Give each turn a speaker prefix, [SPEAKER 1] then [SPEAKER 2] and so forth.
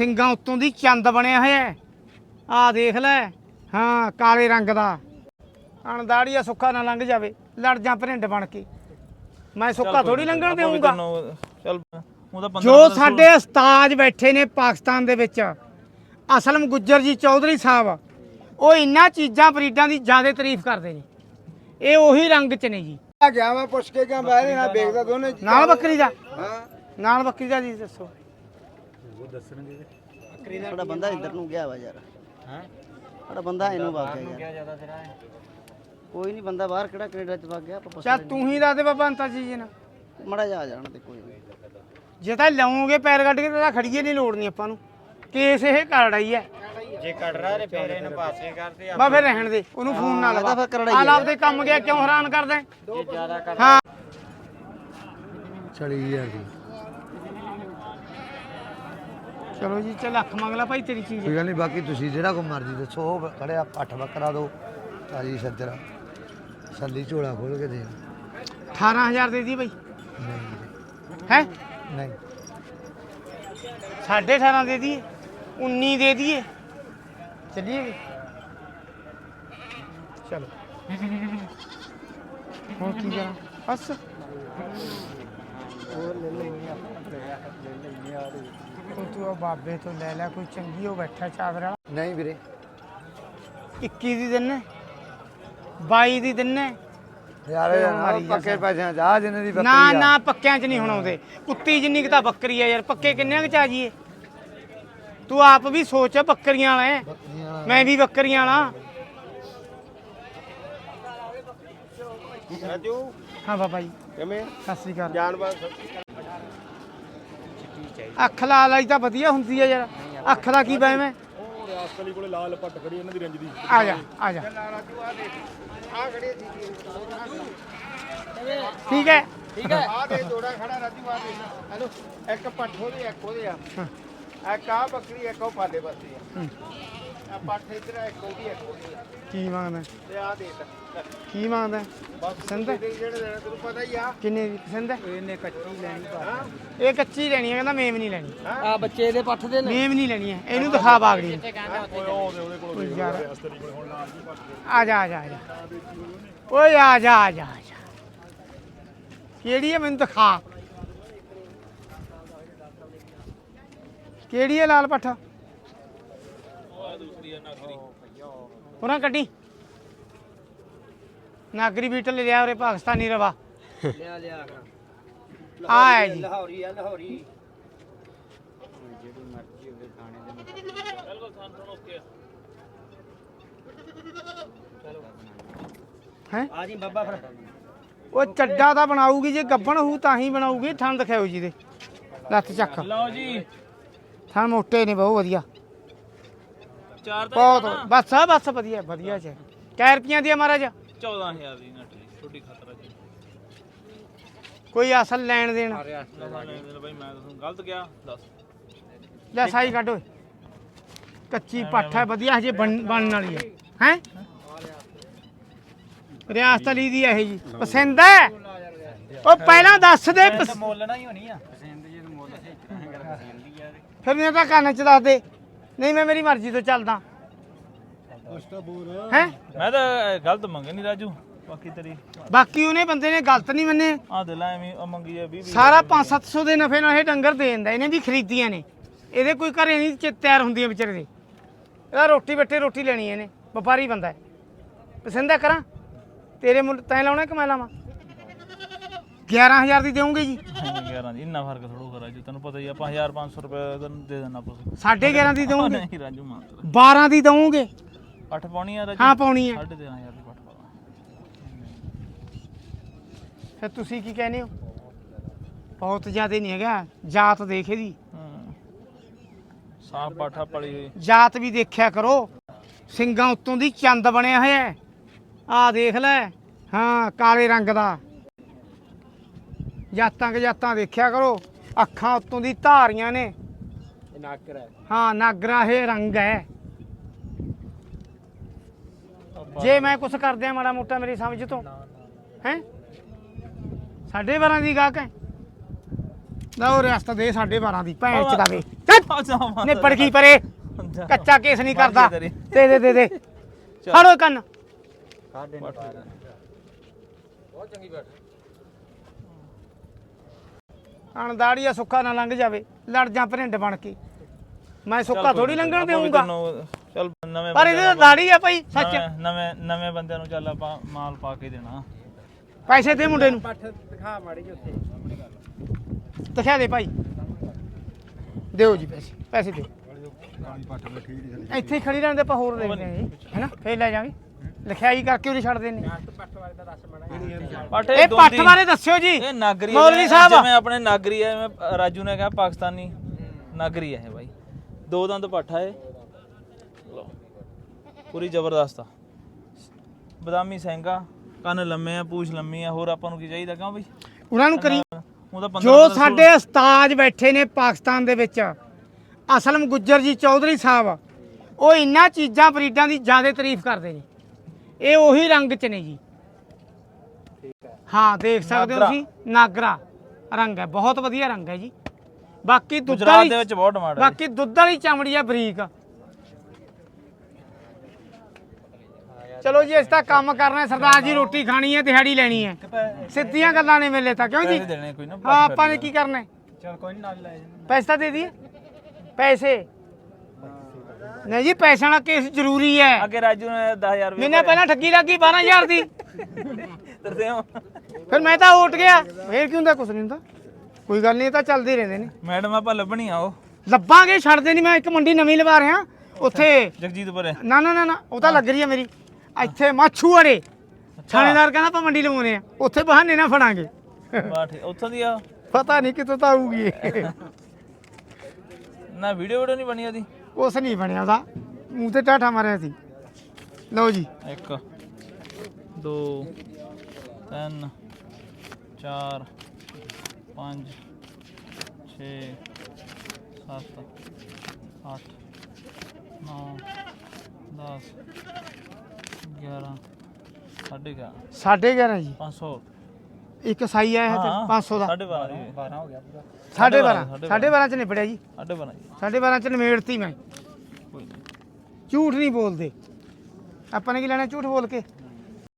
[SPEAKER 1] ਸਿੰਘਾਂ ਉੱਤੋਂ ਦੀ ਚੰਦ ਬਣਿਆ ਹੋਇਆ ਹੈ। ਆਹ ਦੇਖ ਲੈ। ਹਾਂ ਕਾਲੇ ਰੰਗ ਦਾ। ਅਣਦਾੜੀਆ ਸੁੱਖਾ ਨਾ ਲੰਘ ਜਾਵੇ। ਲੜ ਜਾ ਭਰਿੰਡ ਬਣ ਕੇ। ਮੈਂ ਸੁੱਕਾ ਥੋੜੀ ਲੰਘਣ ਦੇਵਾਂਗਾ
[SPEAKER 2] ਚੱਲ ਉਹਦਾ 15
[SPEAKER 1] ਜੋ ਸਾਡੇ ਉਸਤਾਦ ਬੈਠੇ ਨੇ ਪਾਕਿਸਤਾਨ ਦੇ ਵਿੱਚ ਅਸਲਮ ਗੁੱਜਰ ਜੀ ਚੌਧਰੀ ਸਾਹਿਬ ਉਹ ਇੰਨਾ ਚੀਜ਼ਾਂ ਬਰੀਡਾਂ ਦੀ ਜ਼ਿਆਦਾ ਤਾਰੀਫ ਕਰਦੇ ਨੇ। ਇਹ ਉਹੀ ਰੰਗ ਚ ਨੇ ਜੀ।
[SPEAKER 3] ਆ ਗਿਆ ਮੈਂ ਪੁੱਛ ਕੇ ਗਿਆ ਬਾਹਰ ਨਾ ਵੇਖਦਾ ਦੋਨੇ
[SPEAKER 1] ਨਾਲ ਬੱਕਰੀ ਦਾ?
[SPEAKER 3] ਹਾਂ।
[SPEAKER 1] ਨਾਲ ਬੱਕਰੀ ਦਾ ਜੀ ਦੱਸੋ।
[SPEAKER 4] ਸਾਡਾ ਬੰਦਾ ਇੱਧਰ ਨੂੰ ਗਿਆ ਵਾ ਯਾਰ। ਹਾਂ? ਸਾਡਾ ਬੰਦਾ ਇਹਨੂੰ ਵਗ ਗਿਆ ਯਾਰ। ਕੋਈ ਨਹੀਂ ਬੰਦਾ ਬਾਹਰ ਕਿਹੜਾ ਕੈਨੇਡਾ ਚ ਵਗ ਗਿਆ ਆਪਾਂ
[SPEAKER 1] ਚੱਲ ਤੂੰ ਹੀ। ਦੱਸ ਦੇ ਬਾਬਾ ਅੰਤਾ ਜੀ ਜੀ ਨਾ।
[SPEAKER 4] ਮੜਾ ਜਾ ਆ ਜਾਣ ਤੇ ਕੋਈ ਨੀ।
[SPEAKER 1] ਜੇ ਤਾਂ ਲਾਉਂਗੇ ਪੈਰ ਕੱਢ ਕੇ ਤਾਂ ਖੜੀਏ ਨਹੀਂ ਲੋੜਨੀ ਆਪਾਂ ਨੂੰ। ਕੇਸ ਇਹ ਕਰੜਾ ਹੀ ਹੈ।
[SPEAKER 3] ਜੇ ਕੱਢ ਰਹਾ ਤੇ ਫੇਰ ਇਹਨੂੰ ਪਾਸੇ ਕਰਦੇ
[SPEAKER 1] ਬਾ ਫਿਰ ਰਹਿਣ ਦੇ ਉਹਨੂੰ ਫੋਨ ਨਾ
[SPEAKER 4] ਇਹਦਾ
[SPEAKER 1] ਲਗਾ
[SPEAKER 4] ਫਿਰ ਕਰੜਾ ਹੀ
[SPEAKER 1] ਆਲ
[SPEAKER 4] ਹੈ।
[SPEAKER 1] ਆਪਦੇ ਕੰਮ ਗਿਆ ਕਿਉਂ ਹੈਰਾਨ ਕਰਦਾ ਹੈ? ਹਾਂ।
[SPEAKER 3] ਚਲੀ ਯਾਰ ਜੀ।
[SPEAKER 1] ਚਲੋ ਜੀ ਚੱਲ ਅੱਖ ਮੰਗ ਲੈ ਭਾਈ ਤੇਰੀ ਚੀਜ਼
[SPEAKER 3] ਕੋਈ ਗੱਲ ਨਹੀਂ ਬਾਕੀ ਤੁਸੀਂ ਜਿਹੜਾ ਕੋ ਮਰਜ਼ੀ ਦੱਸੋ ਉਹ ਖੜਿਆ ਪੱਠ ਬੱਕਰਾ ਦੋ ਤਾਜੀ ਸੱਜਰਾ ਸੰਦੀ ਝੋਲਾ ਖੋਲ ਕੇ ਦੇ
[SPEAKER 1] 18000 ਦੇ ਦੀ ਭਾਈ
[SPEAKER 3] ਨਹੀਂ
[SPEAKER 1] ਹੈ
[SPEAKER 3] ਨਹੀਂ
[SPEAKER 1] ਸਾਢੇ 18 ਦੇ ਦੀਏ 19 ਦੇ ਦੀਏ ਚੱਲੀਏ ਵੀ ਚਲੋ ਹੁਣ ਕੀ ਕਰਾਂ ਬਸ ਤੂੰ ਤੂੰ ਉਹ ਬਾਬੇ ਤੋਂ ਲੈ ਲੈ ਕੋਈ ਚੰਗੀ ਉਹ ਬੈਠਾ ਚਾਦਰ। ਵਾਲਾ
[SPEAKER 3] ਨਹੀਂ ਵੀਰੇ।
[SPEAKER 1] 21 ਦੀ ਦਿੰਨੇ 22 ਦੀ ਦਿੰਨੇ
[SPEAKER 3] ਯਾਰ
[SPEAKER 1] ਕਿਉਂ
[SPEAKER 3] ਯਾਰ
[SPEAKER 1] ਮਾਰੀ ਜਾ
[SPEAKER 3] ਪੱਕੇ ਪੈਸਿਆਂ ਚ ਆ ਜਿੰਨੇ ਦੀ ਬੱਕਰੀ
[SPEAKER 1] ਨਾ
[SPEAKER 3] ਆ।
[SPEAKER 1] ਨਾ ਪੱਕਿਆਂ 'ਚ ਨਹੀਂ ਹੁਣ ਆਉਂਦੇ ਕੁੱਤੀ ਜਿੰਨੀ ਕੁ ਤਾਂ ਬੱਕਰੀ ਆ ਯਾਰ ਪੱਕੇ ਕਿੰਨਿਆਂ ਕੁ ਚ ਆ ਜੀਏ? ਤੂੰ ਆਪ ਵੀ ਸੋਚ ਬੱਕਰੀਆਂ ਵਾਲਾ ਹੈ। ਮੈਂ ਵੀ ਬੱਕਰੀਆਂ ਵਾਲਾ।
[SPEAKER 3] ਰਾਜੂ
[SPEAKER 1] ਹਾਂ ਬਾਬਾ ਜੀ।
[SPEAKER 3] ਕਿਵੇਂ?
[SPEAKER 1] ਸਤਿ ਸ੍ਰੀ ਅਕਾਲ।
[SPEAKER 3] ਜਾਨਵਰ
[SPEAKER 1] ਅੱਖ ਲਾਲ ਵਾਲੀ ਤਾਂ ਵਧੀਆ ਹੁੰਦੀ ਹੈ ਯਾਰ। ਅੱਖ ਦਾ ਕੀ ਬੈਮ ਹੈ?
[SPEAKER 2] ਰਾਸਤਲੀ ਕੋਲੇ ਲਾਲ ਪੱਟ ਖੜੀ ਇਹਨਾਂ ਦੀ ਰੰਜ ਦੀ।
[SPEAKER 1] ਆ ਜਾ ਆ ਜਾ। ਠੀਕ ਹੈ।
[SPEAKER 3] ਠੀਕ ਹੈ। ਆ ਦੇ ਜੋੜਾ ਖੜਾ ਰਾਜੂ ਆ ਦੇ। ਹੈਲੋ ਇੱਕ ਪੱਠ ਉਹਦੇ ਇੱਕ ਉਹਦੇ ਆ। ਇੱਕ ਆ ਬੱਕਰੀ ਇੱਕ ਉਹ ਪਾਲੇ ਪਾਸੇ ਆ। ਆ ਪੱਠ ਇਧਰ ਆ ਇੱਕ ਉਹਦੀ ਇੱਕ ਉਹਦੀ ਆ।
[SPEAKER 1] ਕੀ ਮੰਗਦਾ
[SPEAKER 3] ਤੇ ਆ ਦੇ ਤਾ
[SPEAKER 1] ਕੀ ਮੰਗਦਾ ਪਸੰਦ ਹੈ?
[SPEAKER 3] ਦੇ ਜਿਹੜੇ ਦੇਣਾ ਤੈਨੂੰ ਪਤਾ ਹੀ ਆ।
[SPEAKER 1] ਕਿੰਨੇ ਦੀ ਪਸੰਦ ਹੈ?
[SPEAKER 3] ਇਹਨੇ ਕੱਚੀ ਲੈਣੀ ਹਾਂ।
[SPEAKER 1] ਇਹ ਕੱਚੀ ਲੈਣੀ ਹੈ ਕਹਿੰਦਾ ਮੇਮ ਨਹੀਂ ਲੈਣੀ।
[SPEAKER 4] ਆ ਬੱਚੇ ਦੇ ਪੱਠ ਦੇ
[SPEAKER 1] ਮੇਮ ਨਹੀਂ ਲੈਣੀ ਹੈ ਇਹਨੂੰ ਦਿਖਾ ਬਾਗੜੀ ਓਏ ਯਾਰ। ਆ ਜਾ ਆ ਜਾ ਆ ਜਾ। ਓਏ ਆ ਜਾ ਆ ਜਾ ਆ ਜਾ। ਕਿਹੜੀ ਹੈ ਮੈਨੂੰ ਦਿਖਾ। ਕਿਹੜੀ ਹੈ ਲਾਲ ਪੱਠਾ? ਉਹਨਾਂ ਕੱਢੀ। ਨਾਗਰੀ ਬੀਟਲ ਲਿਆ ਉਰੇ ਪਾਕਿਸਤਾਨੀ ਰਵਾ।
[SPEAKER 4] ਲਿਆ ਲਿਆ
[SPEAKER 1] ਆ ਹੈ ਜੀ।
[SPEAKER 4] ਲਾਹੌਰੀ ਆ ਲਾਹੌਰੀ।
[SPEAKER 1] ਹੈ?
[SPEAKER 4] ਆ ਜੀ ਬਾਬਾ ਫਿਰ
[SPEAKER 1] ਉਹ ਚੱਡਾ ਤਾਂ ਬਣਾਊਗੀ ਜੇ ਗੱਬਣ ਹੋਊ ਤਾਂ ਹੀ ਬਣਾਊਗੀ ਥਣ ਦਿਖਾਓ ਜੀ ਦੇ। ਲੱਤ ਚੱਕ।
[SPEAKER 2] ਲਓ ਜੀ।
[SPEAKER 1] ਥਣ ਮੋਟੇ ਨੇ ਬਹੁਤ ਵਧੀਆ।
[SPEAKER 2] ਚਾਰ ਤਾਂ
[SPEAKER 1] ਬਹੁਤ ਬਸ ਆ ਬਸ ਵਧੀਆ ਵਧੀਆ ਚ ਕੈ ਰੁਪਈਆਂ ਦੀ ਆ ਮਹਾਰਾਜ
[SPEAKER 2] 14000 ਦੀ ਨਾ ਛੋਟੀ ਖਤਰਾ ਜੀ।
[SPEAKER 1] ਕੋਈ ਅਸਲ ਲੈਣ ਦੇਣ?
[SPEAKER 2] ਲੈਣ ਦੇਣ ਬਾਈ ਮੈਂ ਤੁਹਾਨੂੰ ਗਲਤ ਗਿਆ ਦੱਸ।
[SPEAKER 1] ਲੈ ਸਾਈ ਕੱਢ ਓਏ। ਕੱਚੀ ਪੱਠ ਹੈ ਵਧੀਆ ਹਜੇ ਬਣ- ਬਣਨ ਵਾਲੀ ਹੈ। ਹੈ? ਰਿਆਸਤ ਅਲੀ ਦੀ ਇਹ ਜੀ। ਪਸੰਦ ਹੈ? ਉਹ ਪਹਿਲਾਂ ਦੱਸ ਦੇ ਪਸ-
[SPEAKER 4] ਮੁੱਲ ਹੀ ਹੋਣੀ ਆ।
[SPEAKER 1] ਫਿਰ ਮੈਨੂੰ ਤਾਂ ਕੰਨ ਚ ਦੱਸ ਦੇ। ਨਹੀਂ ਮੈਂ ਮੇਰੀ ਮਰਜ਼ੀ ਤੋਂ ਚੱਲਦਾ। ਹੈ?
[SPEAKER 2] ਮੈਂ ਤਾਂ ਗਲਤ ਮੰਗੇ ਨਹੀਂ ਰਾਜੂ। ਬਾਕੀ ਤੇਰੀ
[SPEAKER 1] ਬਾਕੀ ਉਹਨੇ ਬੰਦੇ ਨੇ ਗਲਤ ਨਹੀਂ ਮੰਨੇ।
[SPEAKER 2] ਆ ਦੇ ਲੈ ਐਵੇਂ ਉਹ ਮੰਗੀ ਆ 20
[SPEAKER 1] ਸਾਰਾ 5-700 ਦੇ ਨਫੇ ਨਾਲ ਇਹ ਡੰਗਰ ਦੇ ਦਿੰਦਾ ਇਹਨੇ ਵੀ ਖਰੀਦੀਆਂ ਨੇ। ਇਹਦੇ ਕੋਈ ਘਰੇ ਨਹੀਂ ਚ- ਤਿਆਰ ਹੁੰਦੀਆਂ ਵਿਚਾਰੇ ਦੇ। ਇਹਦਾ ਰੋਟੀ ਬੱਟੇ ਰੋਟੀ ਲੈਣੀ ਇਹਨੇ ਵਪਾਰੀ ਬੰਦਾ ਹੈ। ਪਸੰਦ ਹੈ ਕਰਾਂ? ਤੇਰੇ ਮੁੱਲ ਤੈਂ ਲਾਉਣਾ ਕਿ ਮੈਂ ਲਾਵਾਂ? 11000 ਦੀ ਦੇਉਂਗੇ ਜੀ।
[SPEAKER 2] 11 ਜੀ ਇੰਨਾ ਫ਼ਰਕ ਥੋੜੋ ਕਰ ਰਾਜੂ ਤੈਨੂੰ ਪਤਾ ਹੀ ਆ 5500 ਰੁਪਏ ਤੈਨੂੰ ਦੇ ਦੇਣਾ ਪੁੱਛ
[SPEAKER 1] 11.5 ਦੀ ਦੇਉਂਗੇ
[SPEAKER 2] ਨਹੀਂ ਰਾਜੂ ਮਾਤਰ
[SPEAKER 1] 12 ਦੀ ਦੇਉਂਗੇ
[SPEAKER 2] ਪੱਠ ਪਾਉਣੀ ਆ ਰਾਜੂ?
[SPEAKER 1] ਹਾਂ ਪਾਉਣੀ ਹੈ
[SPEAKER 2] 13500 ਦੀ ਪੱਠ ਪਾਉਣਾ
[SPEAKER 1] ਫਿਰ ਤੁਸੀਂ ਕੀ ਕਹਿੰਦੇ ਹੋ? ਬਹੁਤ ਜ਼ਿਆਦਾ ਨਹੀਂ ਹੈਗਾ ਜਾਤ ਦੇਖ
[SPEAKER 2] ਹਾਂ। ਸਾਫ਼ ਪਾਠਾ ਪਲੀ ਹੋਈ।
[SPEAKER 1] ਜਾਤ ਵੀ ਦੇਖਿਆ ਕਰੋ ਸਿੰਘਾਂ ਉੱਤੋਂ ਦੀ ਚੰਦ ਬਣਿਆ ਹੋਇਆ ਆਹ ਦੇਖ ਲੈ ਹਾਂ ਕਾਲੇ ਰੰਗ ਦਾ। ਜਾਤਾਂ ਕਿ ਜਾਤਾਂ ਦੇਖਿਆ ਕਰੋ ਅੱਖਾਂ ਉੱਤੋਂ ਦੀ ਧਾਰੀਆਂ ਨੇ।
[SPEAKER 3] ਹੈ।
[SPEAKER 1] ਹਾਂ ਨਾਗਰਾ ਇਹ ਰੰਗ ਹੈ। ਜੇ ਮੈਂ ਕੁਛ ਕਰਦਿਆਂ ਮਾੜਾ ਮੋਟਾ ਮੇਰੀ ਸਮਝ ਤੋਂ। ਹੈ? ਸਾਢੇ 12 ਦੀ ਗਾਹਕ ਹੈ। ਲਓ ਰਿਆਸਤ ਦੇ ਸਾਢੇ 12 ਦੀ ਭੈਣ ਚ ਦਵੇ ਨਿਪੜ ਗਈ ਪਰੇ। ਕੱਚਾ ਕੇਸ ਨਹੀਂ ਕਰਦਾ। ਦੇ ਦੇ ਦੇ ਦੇ। ਫੜੋ ਕੰਨ। ਅਣਦਾੜੀਆ ਸੁੱਖਾ ਨਾ ਲੰਘ ਜਾਵੇ ਲੜ ਜਾ ਭਰਿੰਡ ਬਣ ਕੇ। ਮੈਂ ਸੁੱਕਾ ਥੋੜੀ ਲੰਘਣ ਦੇਊਂਗਾ।
[SPEAKER 2] ਚੱਲ ਨਵੇਂ
[SPEAKER 1] ਪਰ ਇਹਦੇ ਤਾਂ ਦਾੜੀ ਆ ਭਾਈ ਸੱਚ।
[SPEAKER 2] ਨਵੇਂ- ਨਵੇਂ ਬੰਦਿਆਂ ਨੂੰ ਚੱਲ ਆਪਾਂ ਮਾਲ ਪਾ ਕੇ ਦੇਣਾ।
[SPEAKER 1] ਪੈਸੇ ਦੇ ਮੁੰਡੇ ਨੂੰ।
[SPEAKER 3] ਪੱਠ ਦਿਖਾ ਮਾੜੀ ਜਿਹੀ ਉੱਥੇ।
[SPEAKER 1] ਦਿਖਾ ਦੇ ਭਾਈ। ਦਿਓ ਜੀ ਪੈਸੇ ਪੈਸੇ ਦਿਓ। ਇੱਥੇ ਖੜੀ ਰਹਿਣ ਦੇ ਆਪਾਂ ਹੋਰ ਦੇਖਦੇ ਹਾਂ ਜੀ ਹੈਨਾ? ਫੇਰ ਲੈ ਜਾਵਾਂਗੇ ਲਿਖਾਈ ਕਰਕੇ ਉਰੇ ਛੱਡ ਦੇਣੇ
[SPEAKER 2] ਪੱਠ
[SPEAKER 1] ਇਹ ਪੱਠ ਬਾਰੇ ਦੱਸਿਓ ਜੀ।
[SPEAKER 2] ਇਹ ਨਾਗਰੀ
[SPEAKER 1] ਮੌਲਵੀ ਸਾਹਿਬ।
[SPEAKER 2] ਜਿਵੇਂ ਆਪਣੇ ਨਾਗਰੀ ਹੈ ਜਿਵੇਂ ਰਾਜੂ ਨੇ ਕਿਹਾ ਪਾਕਿਸਤਾਨੀ ਨਾਗਰੀ ਹੈ ਬਾਈ। ਦੋ ਦੰਦ ਪੱਠਾ ਹੈ ਪੂਰੀ ਜ਼ਬਰਦਸਤ ਆ। ਬਦਾਮੀ ਸਿੰਘਾ ਕੰਨ ਲੰਮੇ ਆ ਪੂਛ ਲੰਮੀ ਆ ਹੋਰ ਆਪਾਂ ਨੂੰ ਕੀ ਚਾਹੀਦਾ ਕਿਉਂ ਬਈ?
[SPEAKER 1] ਉਹਨਾਂ ਨੂੰ ਕਰੀ
[SPEAKER 2] ਉਹਦਾ 15
[SPEAKER 1] ਜੋ ਸਾਡੇ ਉਸਤਾਦ ਬੈਠੇ ਨੇ ਪਾਕਿਸਤਾਨ ਦੇ ਵਿੱਚ ਅਸਲਮ ਗੁੱਜਰ ਜੀ ਚੌਧਰੀ ਸਾਹਿਬ ਉਹ ਇੰਨਾ ਚੀਜ਼ਾਂ ਬਰੀਡਾਂ ਦੀ ਜ਼ਿਆਦਾ ਤਾਰੀਫ ਕਰਦੇ ਨੇ। ਇਹ ਉਹੀ ਰੰਗ ਚ ਨੇ ਜੀ। ਹਾਂ ਦੇਖ ਸਕਦੇ ਹੋ
[SPEAKER 2] ਨਾਗਰਾ।
[SPEAKER 1] ਤੁਸੀਂ ਨਾਗਰਾ। ਰੰਗ ਹੈ ਬਹੁਤ ਵਧੀਆ ਰੰਗ ਹੈ ਜੀ। ਬਾਕੀ ਦੁੱਧ
[SPEAKER 2] ਗੁਜਰਾਤ ਦੇ
[SPEAKER 1] ਵਾਲੀ
[SPEAKER 2] ਵਿੱਚ ਬਹੁਤ ਡਿਮਾਂਡ ਹੈ
[SPEAKER 1] ਬਾਕੀ ਦੁੱਧ ਵਾਲੀ ਚਮੜੀ ਆ ਬਰੀਕ। ਚਲੋ ਜੀ ਇਸ ਤਾਂ ਕੰਮ ਕਰਨਾ ਹੈ, ਸਰਦਾਰ ਜੀ ਰੋਟੀ ਖਾਣੀ ਹੈ ਦਿਹਾੜੀ ਲੈਣੀ ਹੈ। ਸਿੱਧੀਆਂ ਗੱਲਾਂ ਨੇ ਮੇਲੇ ਤਾਂ ਕਿਉਂ ਜੀ?
[SPEAKER 2] ਪੈਸੇ ਦੇਣੇ ਕੋਈ ਨਾ
[SPEAKER 1] ਹਾਂ ਆਪਾਂ ਨੇ ਕੀ ਕਰਨਾ? ਹੈ?
[SPEAKER 3] ਚਲ ਕੋਈ ਨਹੀਂ ਨਾਲ ਲੈ
[SPEAKER 1] ਪੈਸੇ ਤਾਂ ਦੇ ਦਈਏ। ਪੈਸੇ? ਨਹੀਂ ਜੀ ਪੈਸਿਆਂ ਦਾ ਕੇਸ ਜ਼ਰੂਰੀ ਹੈ।
[SPEAKER 2] ਅੱਗੇ ਰਾਜੂ ਨੇ 10000 ਰੁਪਏ
[SPEAKER 1] ਮੈਨੇ ਪਹਿਲਾਂ ਠੱਗੀ ਲੱਗੀ 12000 ਦੀ।
[SPEAKER 2] ਤਰਦੇ ਹੋ।
[SPEAKER 1] ਫਿਰ ਮੈਂ ਤਾਂ ਉੱਟ ਗਿਆ। ਫੇਰ ਕੀ ਹੁੰਦਾ? ਕੁਛ ਨਹੀਂ ਹੁੰਦਾ। ਕੋਈ ਗੱਲ ਨਹੀਂ ਇਹ ਤਾਂ ਚੱਲਦੇ ਹੀ ਰਹਿੰਦੇ ਨੇ।
[SPEAKER 2] ਮੈਡਮ ਆਪਾਂ ਲੱਭਣੀ ਆ ਉਹ।
[SPEAKER 1] ਲੱਭਾਂਗੇ ਛੱਡਦੇ ਨਹੀਂ। ਮੈਂ ਇੱਕ ਮੰਡੀ ਨਵੀਂ ਲਵਾ ਰਿਹਾ। ਉੱਥੇ
[SPEAKER 2] ਜਗਜੀਤਪੁਰੇ
[SPEAKER 1] ਨਾ ਨਾ ਨਾ ਨਾ ਉਹ ਤਾਂ ਲੱਗ ਰਹੀ ਹੈ ਮੇਰੀ। ਇੱਥੇ ਮਾਛੂਆੜੇ ਥਾਣੇਦਾਰ ਕਹਿੰਦਾ ਆਪਾਂ ਮੰਡੀ ਲਵਾਉਣੇ ਆ ਉੱਥੇ ਬਹਾਨੇ ਨਾ ਫੜਾਂਗੇ।
[SPEAKER 2] ਵਾਹ ਠੀਕ। ਉੱਥੋਂ ਦੀ ਆ?
[SPEAKER 1] ਪਤਾ ਨਹੀਂ ਕਿੱਥੋਂ ਤਾਂ ਆਊਗੀ ਇਹ।
[SPEAKER 2] ਨਾ ਵੀਡੀਓ ਵੀਡੀਓ ਨਹੀਂ ਬਣੀ ਉਹਦੀ?
[SPEAKER 1] ਕੁਛ ਨਹੀਂ ਬਣਿਆ ਉਹਦਾ। ਮੂੰਹ ਤੇ ਟਾਠਾ ਮਾਰਿਆ ਸੀ। ਲਓ ਜੀ।
[SPEAKER 2] ਇੱਕ ਦੋ ਤਿੰਨ ਚਾਰ ਪੰਜ ਛੇ ਸੱਤ ਅੱਠ ਨੌ ਦਸ ਗਿਆਰਾਂ ਸਾਢੇ ਗਿਆਰਾਂ।
[SPEAKER 1] ਸਾਢੇ 11 ਜੀ।
[SPEAKER 2] 500
[SPEAKER 1] ਇੱਕ ਸਾਈ ਆਇਆ ਹੈ ਤੇ 500 ਦਾ।
[SPEAKER 2] ਸਾਢੇ 12 ਜੀ।
[SPEAKER 3] 12 ਹੋ ਗਿਆ ਪੂਰਾ।
[SPEAKER 1] ਸਾਢੇ
[SPEAKER 2] ਬਾਰਾਂ,
[SPEAKER 1] 12
[SPEAKER 2] ਸਾਢੇ
[SPEAKER 1] ਸਾਢੇ 12 ਚ ਨਿਬੜਿਆ ਜੀ।
[SPEAKER 2] ਸਾਢੇ 12 ਜੀ।
[SPEAKER 1] ਸਾਢੇ 12 ਚ ਨਿਬੇੜਤੀ ਮੈਂ। ਝੂਠ ਨਹੀਂ ਬੋਲਦੇ। ਆਪਾਂ ਨੇ ਕੀ ਲੈਣਾ ਝੂਠ ਬੋਲ ਕੇ?